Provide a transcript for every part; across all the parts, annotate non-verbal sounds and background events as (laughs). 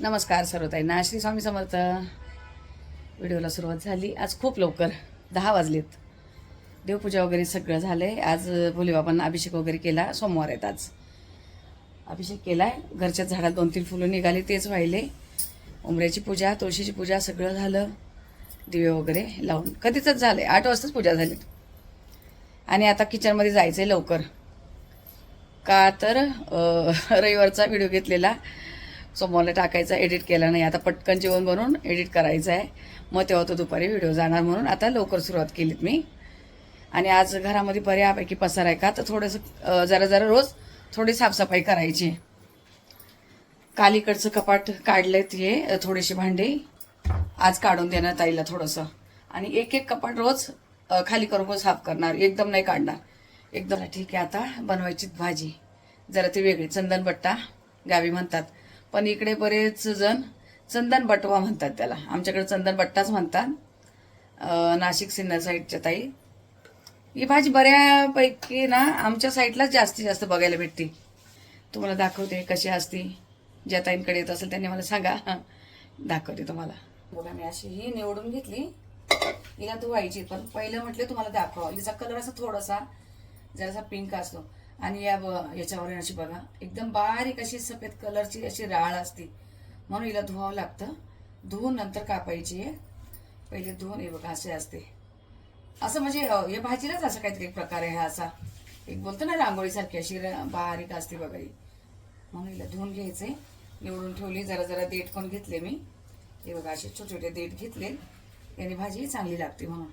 नमस्कार सर्वताईंना. श्री स्वामी समर्थ. व्हिडिओला सुरुवात झाली. आज खूप लवकर. दहा वाजलेत. देवपूजा वगैरे सगळं झालं आहे आज भोलेबाबांना अभिषेक वगैरे केला. सोमवार आहेत आज. अभिषेक केला आहे घरच्या झाडात दोन तीन फुलं निघाली तेच वाहिले उमऱ्याची पूजा तुळशीची पूजा सगळं झालं. दिवे वगैरे लावून. कधीच झालं आहे आठ वाजताच पूजा झाली आणि आता किचनमध्ये जायचं आहे लवकर. का तर रविवारचा व्हिडिओ घेतलेला. सोमवारला टाकायचा एडिट केला नाही. आता पटकन जेवण बनवून एडिट करायचं आहे मग तेव्हा तो दुपारी व्हिडिओ जाणार म्हणून आता लवकर सुरुवात केलीत मी. आणि आज घरामध्ये बऱ्यापैकी पसार आहे का? तर थोडंसं जरा जरा रोज थोडी साफसफाई करायची. काल इकडचं कपाट काढलेत हे थोडेसे भांडे. आज काढून देणार ताईला थोडंसं. आणि एक एक कपाट रोज खाली करून साफ करणार. एकदम नाही काढणार. एकदम ठीक आहे आता बनवायची भाजी. जरा ती वेगळी चंदन बट्टा गावी म्हणतात. पण इकडे बरेच जण चंदन बटवा म्हणतात त्याला. आमच्याकडे चंदन बट्टाच म्हणतात. नाशिक सिन्नर साईडच्या ताई. ही भाजी बऱ्यापैकी ना आमच्या साईडलाच जास्तीत जास्त बघायला भेटते. तुम्हाला दाखवते कशी असती. ज्या ताईंकडे येत असेल त्यांनी मला सांगा. दाखवते तुम्हाला. बघा मी अशी ही निवडून घेतली. हिला धुवायची पण पहिलं म्हटलं तुम्हाला दाखवा हिचा कलर असा थोडासा जरासा पिंक असतो. आणि या ब- याच्यावर अशी बघा एकदम बारीक अशी सफेद कलरची अशी राळ असते. म्हणून हिला धुवावं लागतं. धुवून नंतर कापायची. आहे पहिले धुवून हे बघा असे असते. असं म्हणजे या भाजीलाच असं काहीतरी एक प्रकार आहे हा असा. एक बोलतो ना रांगोळीसारखी अशी र- बारीक असते बघा ही. म्हणून हिला धुवून घ्यायचे. निवडून ठेवली जरा जरा देठ पण घेतले मी. हे बघा असे छोटे छोटे देठ घेतले. याने भाजी चांगली लागते म्हणून.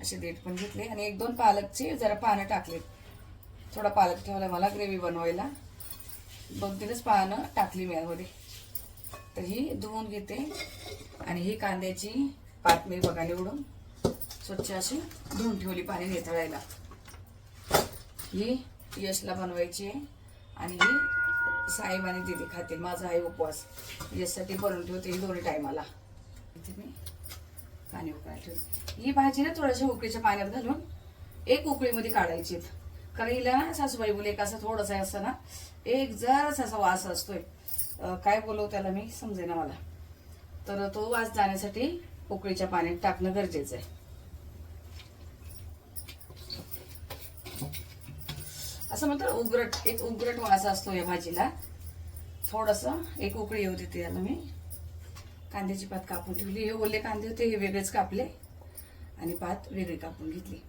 असे देठ पण घेतले. आणि एक दोन पालकचे जरा पानं टाकले थोडा पालक ठेवला मला ग्रेव्ही बनवायला. दोन तीनच पानं टाकली मी यामध्ये. तर ही धुवून घेते. आणि ही कांद्याची पात मी बघा निवडून स्वच्छ अशी धुवून ठेवली पाणी निथळायला ही यशला बनवायची आहे. आणि ही साहेब आणि दिदी खातील. माझा आहे उपवास. यशसाठी बनवून ठेवते ही दोन्ही टायमाला. इथे मी पाणी उकळायला ठेवते. ही भाजी ना थोड्याशा उकळीच्या पाण्यात घालून एक उकळीमध्ये काढायची कारण हिला ना सासूबाई बोले एक असं थोडंसं असं ना एक जरासा असा वास असतोय. काय बोलव त्याला मी समजेना मला. तर तो वास जाण्यासाठी उकळीच्या पाण्यात टाकणं गरजेचं आहे. असं म्हणतात उगरट एक उगरट वास असतो या भाजीला. थोडस एक उकळी येऊ देते याला मी. कांद्याची पात कापून ठेवली. हे ओले कांदे होते हे वेगळेच कापले. आणि पात वेगळी कापून घेतली.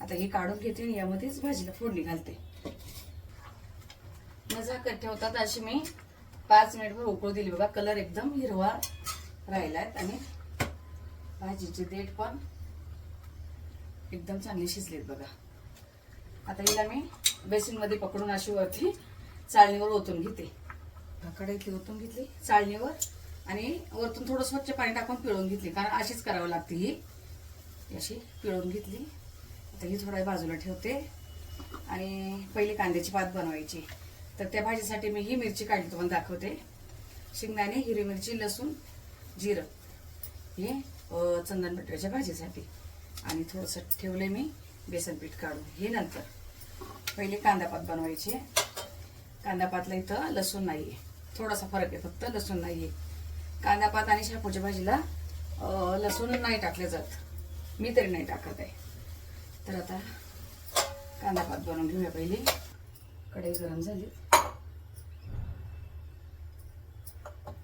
आता हे काढून घेते आणि यामध्येच भाजीला फोडणी घालते. मजा कट ठेवतात अशी मी. पाच मिनिटभर उकळू दिली. बघा कलर एकदम हिरवा राहिलाय आणि भाजीचे देठ पण एकदम चांगली शिजलेत बघा. आता हिला मी बेसिनमध्ये पकडून अशी वरती चाळणीवर ओतून घेते. कढईतली ओतून घेतली? चाळणीवर आणि वरतून थोडं स्वच्छ पाणी टाकून पिळून घेतली. कारण अशीच करावं लागते ही. अशी पिळून घेतली. तर ही थोड्या बाजूला ठेवते. आणि पहिली कांद्याची पात बनवायची. तर त्या भाजीसाठी मी ही मिरची काढली तुम्हाला दाखवते. शेंगदाणे हिरवी मिरची लसूण जिरं हे चंदन बटाट्याच्या भाजीसाठी. आणि थोडंसं ठेवले मी बेसन पीठ काढून. हे नंतर पहिले कांदापात बनवायची. आहे इथं लसूण नाही आहे थोडासा फरक आहे फक्त लसूण नाही आहे कांदापात आणि शापूच्या भाजीला लसूण नाही टाकले जात. मी तरी नाही टाकत आहे. तर आता कांदा पात बनवून घेऊया पहिले. कढई गरम झाली.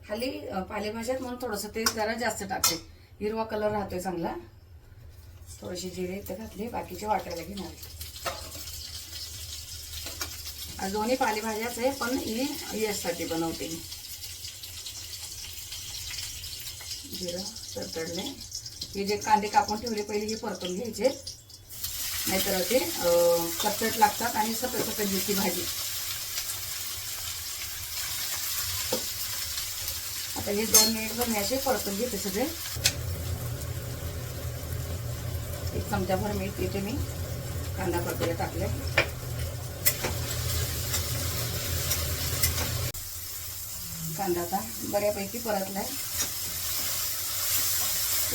खाली पालेभाज्यात म्हणून थोडंसं तेल जरा जास्त टाकते. हिरवा कलर राहतोय चांगला. थोडेसे जिरे इथं घातले बाकीचे वाटायला घेणार दोन्ही पालेभाज्याच आहे पण ही यशसाठी बनवते मी. जिरं तडतडले हे जे कांदे कापून ठेवले पहिले हे परतून घ्यायचे. नाहीतर ते अं, लागतात आणि सफेद सफेद दिसती भाजी. आता हे दोन मिनिट मी असे परतून घेते सगळे. एक चमचाभर मीठ तिथे मी. कांदा परतूला टाकले कांदा आता बऱ्यापैकी परतलाय.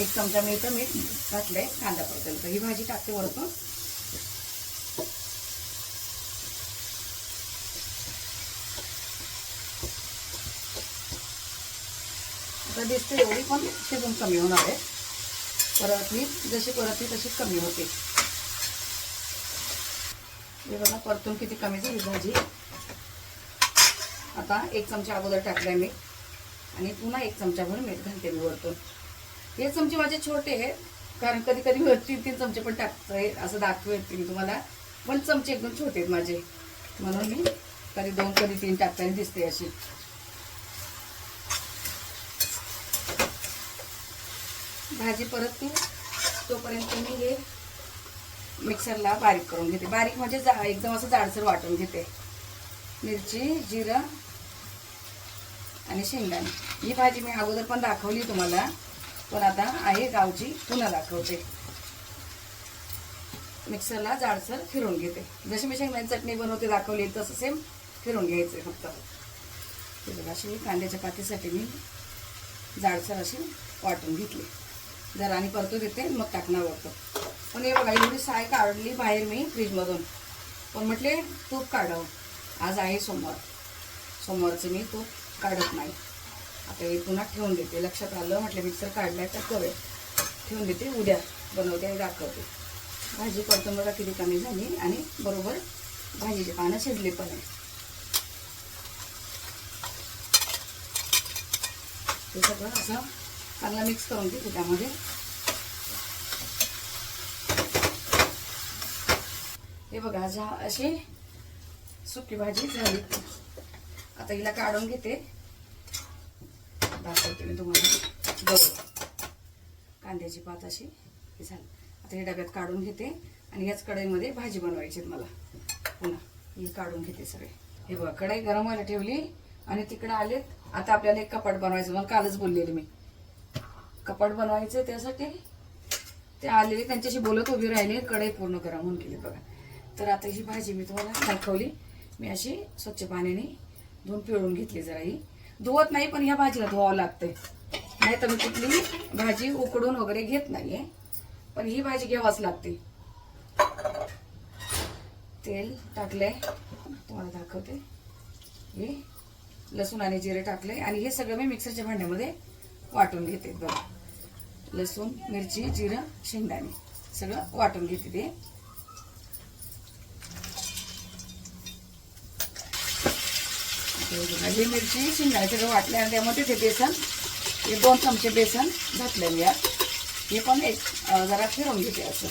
एक चमचा मी इथं मीठ घातलंय कांदा परतला ही भाजी टाकते वरतून. दिसते एवढी पण शिजून कमी होणार आहे. परतली जशी परतली तशी कमी होते. हे बघा परतून किती कमी झाली भाजी. आता एक चमचा अगोदर टाकलाय मी. आणि पुन्हा एक चमचाभर मीठ घालते मी वरतून. हे चमचे माझे छोटे आहे कारण कधी कधी मी तीन तीन चमचे पण टाकतोय असं दाखवते मी तुम्हाला. पण चमचे एकदम छोटे आहेत माझे. म्हणून मी कधी दोन कधी तीन टाकताना दिसते अशी. भाजी परतती तोपर्यंत मी हे मिक्सरला बारीक करून घेते. बारीक म्हणजे जा एकदम असं जाडसर वाटून घेते. मिरची जिरं आणि शेंगदाणे. ही भाजी मी अगोदर पण दाखवली तुम्हाला पण आता आहे गावची पुन्हा दाखवते. मिक्सरला जाडसर फिरून घेते. जशी मी शेंगदाणे चटणी बनवते दाखवली तसं सेम फिरून घ्यायचे फक्त. बघा अशी कांद्याच्या पातीसाठी मी जाडसर अशी वाटून घेतली. जरा आणि परतू देते मग टाकणार होतं पण हे बघा एवढी साय काढली बाहेर मी फ्रीजमधून. पण म्हटले तूप काढावं. आज आहे सोमवार. सोमवारचं मी तूप काढत नाही. आता हे पुन्हा ठेवून देते. लक्षात आलं म्हटलं मिक्सर काढलाय तर करूया ठेवून देते उद्या बनवते आणि दाखवते. भाजी करतो बघा किती कमी झाली आणि बरोबर भाजीचे पानं शिजले पण आहे ते सगळं असं चांगला मिक्स करून घेते त्यामध्ये. हे बघा झा अशी सुकी भाजी झाली. आता हिला काढून घेते. दाखवते मी तुम्हाला. गवळ कांद्याची पात अशी हे झाली. आता हे डब्यात काढून घेते आणि याच कढईमध्ये भाजी बनवायची मला. पुन्हा ही काढून घेते सगळे. हे बघा कढई गरम व्हायला ठेवली आणि तिकडे आलेत. आता आपल्याला एक कपाट बनवायचं मला कालच बोललेली मी. कपाट बनवायचं त्यासाठी. ते आलेले त्यांच्याशी बोलत उभी राहिले कढई पूर्ण गरम होऊन गेली बघा. तर आता ही भाजी मी तुम्हाला दाखवली. मी अशी स्वच्छ पाण्याने धुवून पिळून घेतली जरा ही धुवत नाही पण ह्या भाजीला धुवावं लागतंय. नाही तर मी कुठली भाजी उकडून वगैरे घेत नाहीये. पण ही भाजी घ्यावाच लागते. तेल टाकलंय. तुम्हाला दाखवते. हे लसूण आणि जिरे टाकले आणि हे सगळं मी मिक्सरच्या भांड्यामध्ये वाटून घेते. बघा. लसूण मिरची जिरं शेंगदाणे. सगळं वाटून घेते ते. ही मिरची शेंगदाणे सगळं वाटले आणि त्यामध्ये ते बेसन हे दोन चमचे बेसन घातलं मी यात हे पण एक जरा फिरवून घेते असं.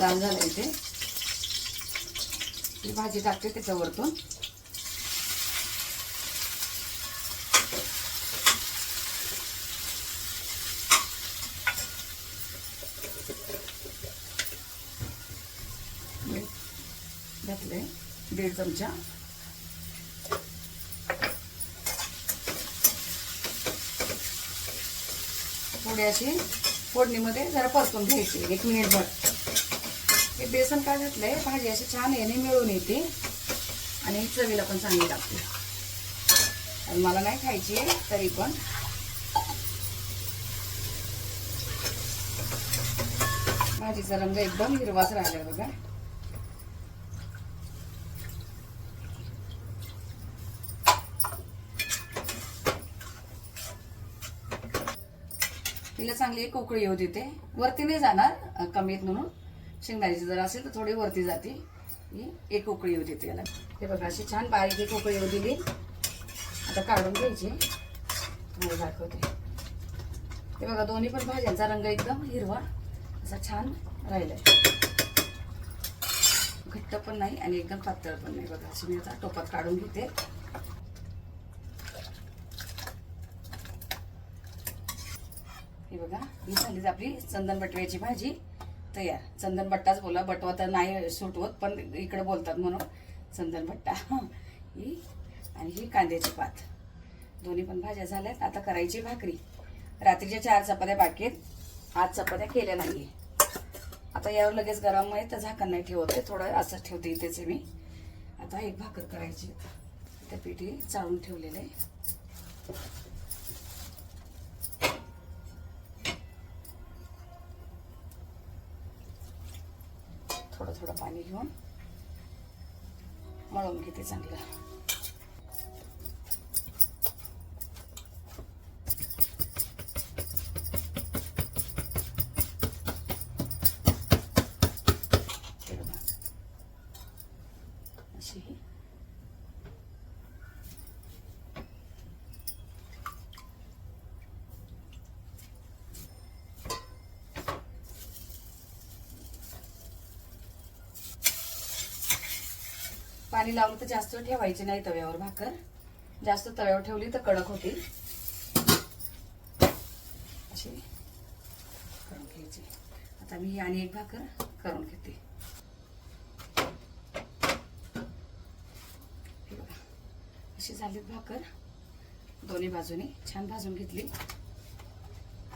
लाल झालं इथे ही भाजी टाकते त्याच्यावरतून मीठ घातले. दीड चमचा. थोडी अशी फोडणीमध्ये जरा परतून घ्यायची एक मिनिटभर. हे बेसन काय घातलंय? भाजी अशी छान याने मिळून येते. आणि चवीला पण चांगली लागते. आणि मला नाही खायची आहे तरी पण. भाजीचा रंग एकदम हिरवाच राहिला बघा. तिला चांगली एक उकळी येऊ देते. वरती नाही जाणार कमीत म्हणून. शेंगदाण्याची जर असेल तर थोडी वरती जाते. ही एक उकळी येऊ देते याला. हे बघा अशी छान बारीक एक उकळी येऊ दिली. आता काढून घ्यायची. तुम्हाला दाखवते. हे बघा दोन्ही पण भाज्यांचा रंग एकदम हिरवा असा छान राहिलाय. घट्ट पण नाही आणि एकदम पातळ पण नाही. बघा अशी मी आता टोपात काढून घेते. बघा. ही झालीच आपली चंदन बटव्याची भाजी. तयार. चंदन बट्टाच बोला. बटवा तर नाही सूट होत पण इकडे बोलतात म्हणून. चंदन बट्टा. (laughs) ही आणि ही कांद्याची पात. दोन्ही पण भाज्या झाल्यात. आता करायची भाकरी. रात्रीच्या चार चपात्या बाकी आहेत. आज चपात्या केल्या नाही आता यावर लगेच गरम आहे तर झाकण नाही ठेवते. थोडं असं ठेवते इथेच मी. आता एक भाकर करायची. त्या पिठी चाळून ठेवलेलं आहे थोडं थोडं पाणी घेऊन मळून घेते चांगलं. पाणी लावलं तर जास्त ठेवायची नाही तव्यावर भाकर. जास्त तव्यावर ठेवली तर कडक होती अशी करून घ्यायची. आता मी आणि एक भाकर करून घेते. अशी झालीत भाकर. दोन्ही बाजूनी छान भाजून घेतली.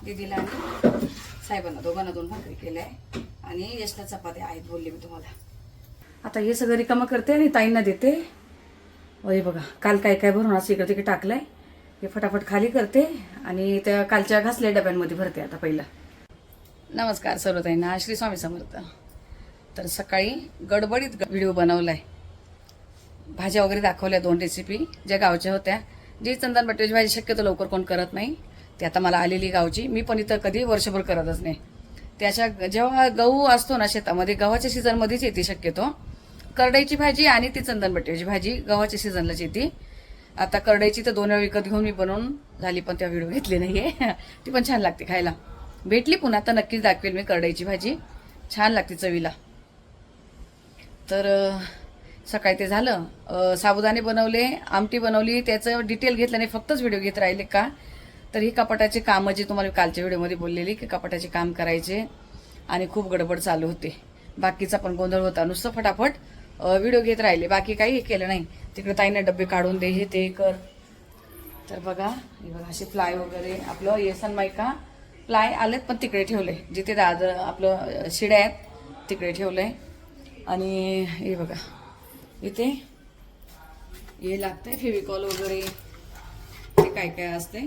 दीदीला आणि साहेबांना दोघांना दोन भाकरी केल्या आहे. आणि यशला चपात्या आहेत बोलले मी तुम्हाला. आता हे सगळं रिकामं करते आणि ताईंना देते. हे बघा काल काय काय भरून असं इकडे तिकडे टाकलंय. हे फटाफट खाली करते आणि त्या कालच्या घासल्या डब्यांमध्ये भरते आता पहिला. नमस्कार सर्व ताईंना श्री स्वामी समर्थ. तर सकाळी गडबडीत व्हिडिओ बनवलाय. भाज्या वगैरे दाखवल्या दोन रेसिपी ज्या गावच्या होत्या. जी चंदन बटेची भाजी शक्यतो लवकर कोण करत नाही. ती आता मला आलेली गावची. मी पण इथं कधी वर्षभर करतच नाही. त्याच्या जेव्हा गहू असतो ना शेतामध्ये गव्हाच्या सीझनमध्येच येते शक्यतो. करडईची भाजी आणि ती चंदन बटाट्याची भाजी गव्हाच्या सीझनलाच येते. आता करडईची तर दोन वेळा विकत घेऊन मी बनवून झाली पण त्या व्हिडिओ घेतली आहे ती पण छान लागते खायला. भेटली पुन्हा आता नक्कीच दाखवेल मी करडईची भाजी. छान लागते चवीला. तर सकाळी ते झालं. साबुदाणे बनवले आमटी बनवली. त्याचं डिटेल घेतलं नाही फक्तच व्हिडिओ घेत राहिले का? तर ही कपाटाचे कामं जे तुम्हाला कालच्या व्हिडिओमध्ये बोललेली की कपाटाचे काम करायचे आणि खूप गडबड चालू होते. बाकीचा पण गोंधळ होता. नुसतं फटाफट व्हिडिओ घेत राहिले. बाकी काही केलं नाही. तिकडे ताईने डबे काढून दे हे ते कर. तर बघा हे बघा असे फ्लाय वगैरे. आपलं येसन मायका फ्लाय आलेत पण तिकडे ठेवले जिथे दादर आपलं शिड्या आहेत तिकडे ठेवलंय. आणि हे बघा इथे हे लागतंय फेविकॉल वगैरे. ते काय काय असते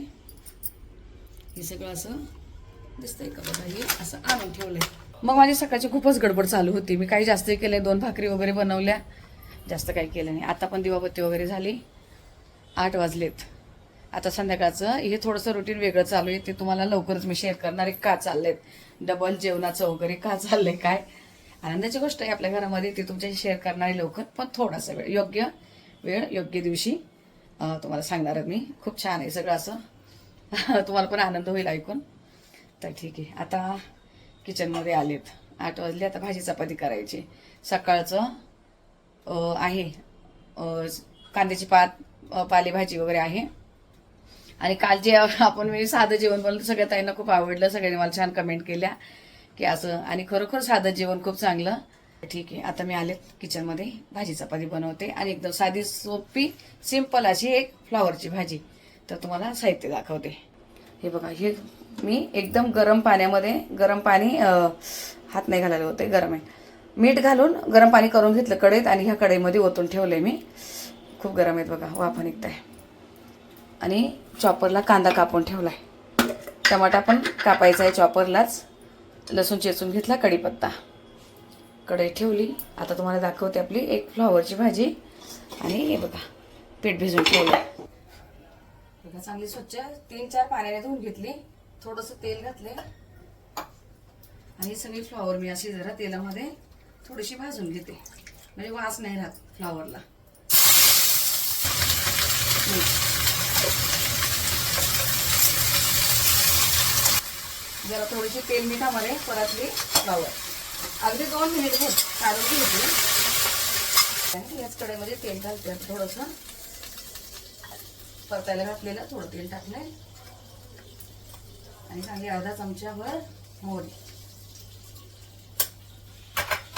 हे सगळं असं दिसतंय का बघा? हे असं आणून ठेवलंय. मग माझी सकाळची खूपच गडबड चालू होती. मी काही जास्त केलंय दोन भाकरी वगैरे बनवल्या. जास्त काही केलं नाही. आता पण दिवाबत्ती वगैरे झाली. आठ वाजलेत. आता संध्याकाळचं हे थोडंसं रुटीन वेगळं चालू आहे. ते तुम्हाला लवकरच मी शेअर करणार आहे. का चाललेत? डबल जेवणाचं वगैरे का चाललंय काय? आनंदाची गोष्ट आहे आपल्या घरामध्ये. ती तुमच्याशी शेअर करणार आहे लवकर. पण थोडासा वेळ योग्य वेळ योग्य दिवशी तुम्हाला सांगणार आहे मी. खूप छान आहे सगळं असं. (laughs) तुम्हाला पण आनंद होईल ऐकून. तर ठीक आहे. आता किचनमध्ये आलेत. आठ वाजले आता भाजी चपाती करायची. सकाळचं आहे. कांद्याची पात पालेभाजी वगैरे आहे. आणि काल जे (laughs) आपण मी साधं जेवण बनवलं सगळ्या ताईंना खूप आवडलं. सगळ्यांनी मला छान कमेंट केल्या. की असं आणि खरोखर साधं जेवण खूप चांगलं. ठीक आहे आता मी आले किचनमध्ये भाजी चपाती बनवते. आणि एकदम साधी सोपी सिंपल अशी एक फ्लावरची भाजी. तर तुम्हाला साहित्य दाखवते. हे बघा हे मी एकदम गरम पाण्यामध्ये गरम पाणी हात नाही घालायला होते गरम आहे. मीठ घालून गरम पाणी करून घेतलं कढईत आणि ह्या कढईमध्ये ओतून ठेवलंय मी. खूप गरम आहेत बघा वाफ निघत आहे आणि चॉपरला कांदा कापून ठेवला आहे टमाटा पण कापायचा आहे चॉपरलाच. लसूण चेचून घेतला कढीपत्ता. कढई ठेवली. आता तुम्हाला दाखवते आपली एक फ्लॉवरची भाजी. आणि हे बघा पीठ भिजून ठेवलं बघा चांगली स्वच्छ तीन चार पाण्याने धुवून घेतली. थोडंसं तेल घातले आणि सगळी फ्लॉवर मी अशी जरा तेलामध्ये थोडीशी भाजून घेते. म्हणजे वास नाही राहत फ्लॉवरला जरा थोडीशी तेल मिठामध्ये परतली फ्लॉवर अगदी दोन मिनिट होत काढून घेतली याच कडेमध्ये तेल घालते. आता थोडंसं परतायला घातलेलं थोडं तेल टाकलंय. आणि चांगली अर्धा चमच्यावर मोहरी.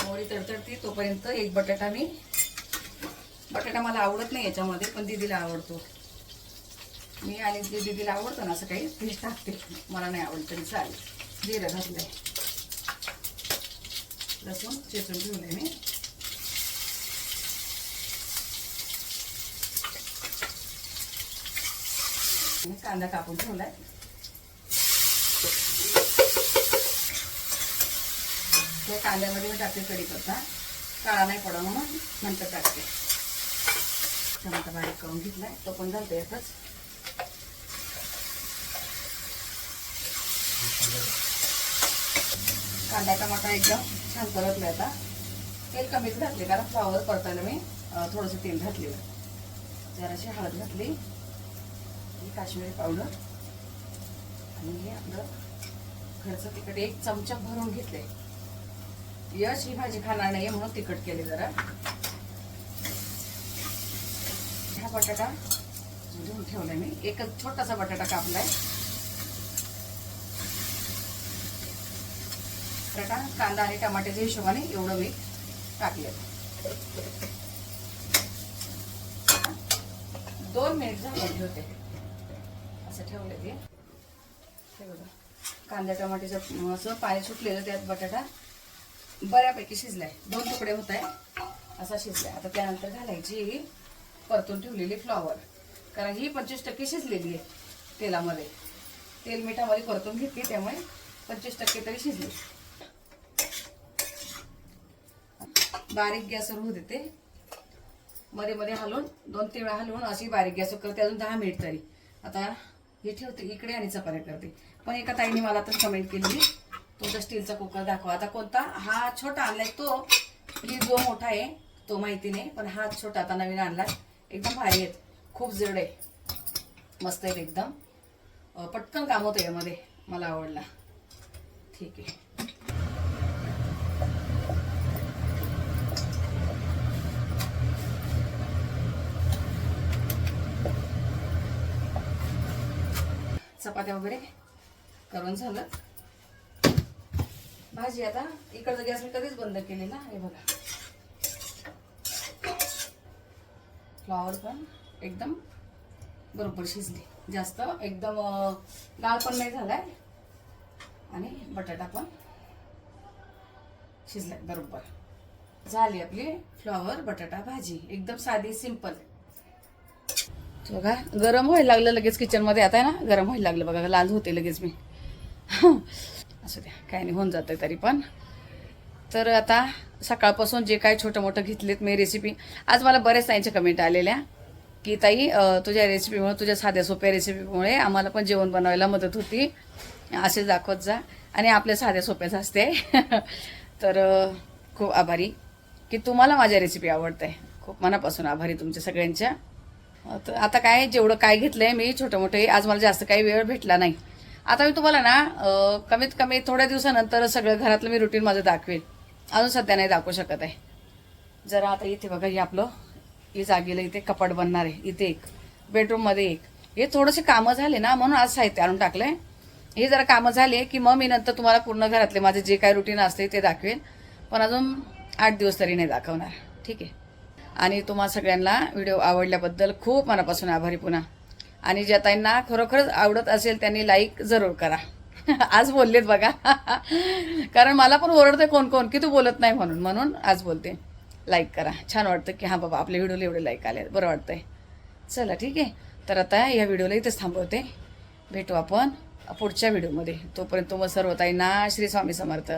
मोहरी तडतडती तोपर्यंत एक बटाटा मी बटाटा मला आवडत नाही याच्यामध्ये पण दीदीला आवडतो. मी आणि जे दीदीला आवडतं ना असं काही फिश टाकते. मला नाही आवडत तरी चालेल. जिरं घातलंय. लसूण चेचून ठेवलंय मी. कांदा कापून ठेवलाय. त्या कांद्यामध्ये मी टाकते कढीपत्ता. काळा नाही पडा म्हणून नंतर टाकते. टमाटा बारीक करून घेतलाय. तो पण घालते यातच कांदा टमाटा एकदम छान परतलाय आता. तेल कमीच घातले कारण फ्लावर परतायला मी थोडंसं तेल घातलेलं. जराशी हळद घातली. ही काश्मीरी पावडर. आणि हे आपलं घरचं तिकडे एक चमचा भरून घेतले यश ही भाजी खाणार नाही म्हणून तिखट केले जरा. हा बटाटा धुवून ठेवलाय मी. एकच छोटासा बटाटा कापलाय. बटाटा कांदा आणि टमाट्याच्या हिशोबाने एवढं मी टाकले दोन मिनिट झाले होते असं ठेवले ते. बघा. कांदा टमाट्याचं असं पाणी सुटलेलं त्यात बटाटा. बऱ्यापैकी शिजलाय. दोन तुकडे होत आहे असा शिजलाय. आता त्यानंतर घालायची परतून ठेवलेली फ्लॉवर कारण ही पंचवीस टक्के शिजलेली आहे तेलामध्ये. तेल मिठामध्ये परतून घेतली त्यामुळे पंचवीस टक्के तरी शिजली. बारीक गॅसवर होऊ देते. मध्ये मध्ये हलवून दोन तीन वेळा हलवून अशी बारीक गॅसवर करते अजून दहा मिनिट तरी. आता हे ठेवते इकडे आणि चपात्या करते. पण एका ताईने मला तर कमेंट केली तुमचा स्टीलचा कुकर दाखवा. आता कोणता? हा छोटा आणलाय तो. ही जो मोठा आहे तो माहिती नाही पण हा छोटा आता नवीन आणला एकदम भारी आहेत. खूप जड आहे. मस्त आहेत एकदम. पटकन काम होतं यामध्ये मला आवडला. ठीक आहे. चपात्या वगैरे करून झालं. भाजी आता इकडचा गॅस मी कधीच बंद केलेला हे बघा. फ्लॉवर पण एकदम बरोबर शिजली. जास्त एकदम अं, लाल पण नाही झालाय. आणि बटाटा पण शिजलाय बरोबर. झाली आपली फ्लॉवर बटाटा भाजी. एकदम साधी सिंपल बघा गरम व्हायला लागलं लगेच किचनमध्ये आता आहे ना गरम व्हायला लागलं बघा लाल होते लगेच मी. असं द्या काय नाही होऊन जातं तरी पण. तर आता सकाळपासून जे काय छोटं मोठं घेतलेत मी रेसिपी आज मला बरेच ताईंच्या कमेंट आलेल्या की ताई तुझ्या रेसिपीमुळे तुझ्या साध्या सोप्या रेसिपीमुळे आम्हाला पण जेवण बनवायला मदत होती. असे दाखवत जा. आणि आपल्या साध्या सोप्याच असते. (laughs) तर खूप आभारी की तुम्हाला माझ्या रेसिपी आवडते खूप मनापासून आभारी तुमच्या सगळ्यांच्या. तर आता काय जेवढं काय घेतलंय मी छोटं मोठे आज मला जास्त काही वेळ भेटला नाही. आता मी तुम्हाला ना कमीत कमी थोड्या दिवसानंतर सगळं घरातलं मी रुटीन माझं दाखवेल. अजून सध्या नाही दाखवू शकत आहे. जरा आता इथे बघा हे आपलं ही जागेला इथे कपाट बनणार आहे. इथे एक बेडरूममध्ये एक. हे थोडेसे कामं झाले ना म्हणून आज साहित्य आणून टाकलंय. हे जरा कामं झाले की मग मी नंतर तुम्हाला पूर्ण घरातले माझे जे काय रुटीन असते ते दाखवेल. पण अजून आठ दिवस तरी नाही दाखवणार. ठीक आहे? आणि तुम्हा सगळ्यांना व्हिडिओ आवडल्याबद्दल खूप मनापासून आभारी पुन्हा. आणि ज्या ताईंना खरोखरच आवडत असेल त्यांनी लाईक जरूर करा. (laughs) आज बोललेत बघा. (laughs) कारण मला पण ओरडते कोण कोण की तू बोलत नाही म्हणून. म्हणून आज बोलते. लाईक करा. छान वाटतं की हां बाबा आपल्या व्हिडिओला एवढे लाईक आले. बरं वाटतंय. चला ठीक आहे. तर आता या व्हिडिओला इथेच थांबवते. भेटू आपण पुढच्या व्हिडिओमध्ये. तोपर्यंत मग सर्व ताईंना श्री स्वामी समर्थ.